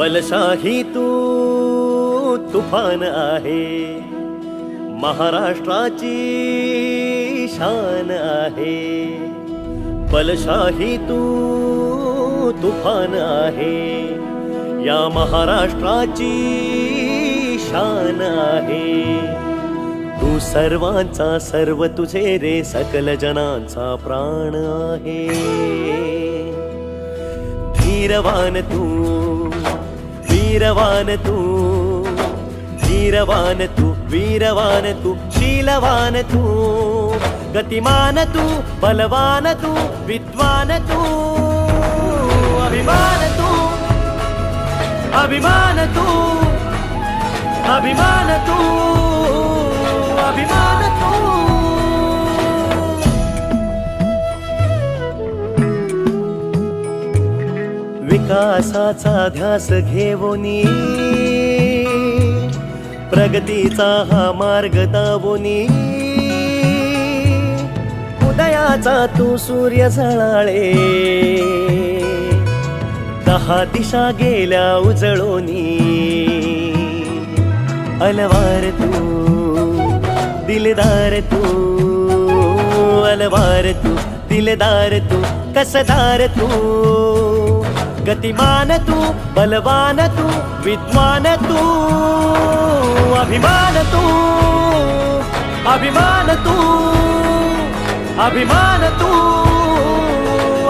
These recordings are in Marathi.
बलशाही तू तुफान आहे. महाराष्ट्राची शान आहे. बलशाही तू तुफान आहे. या महाराष्ट्राची शान आहे. तू सर्वांचा सर्व तुझे रे सकल जनांचा प्राण आहे. धीरवान तू वीरवान तू धीरवान तू वीरवान तू शीलवान तू गतिमान तू विकासाचा ध्यास घेवोनी प्रगतीचा हा मार्ग दावोनी उदयाचा तू सूर्य झळाळे. दहा दिशा गेल्या उजळोनी अलवार तू दिलदार तू अलवार तू दिलदार तू कसदार तू. गतिमान तू बलवान तू विद्वान तू अभिमान तू अभिमान तू अभिमान तू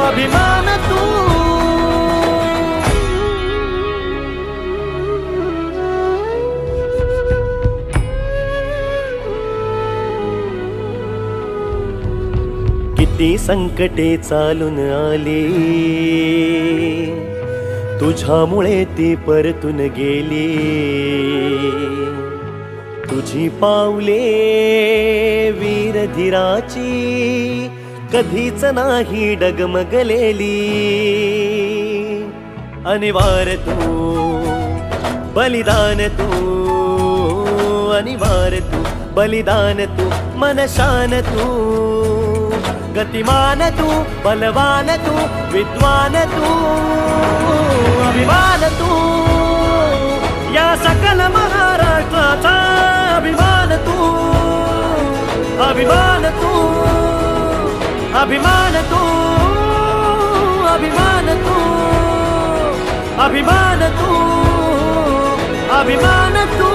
अभिमान किती संकटे चालून आली. तुझ्यामुळे ती परतून गेली. तुझी पावले वीरधीराची कधीच नाही डगमगलेली. अनिवार तू बलिदान तू अनिवार तू बलिदान तू मनशान तू. गतिमान तू बलवान तू विद्वान तू अभिमान तू या सकल महाराष्ट्राचा अभिमान तू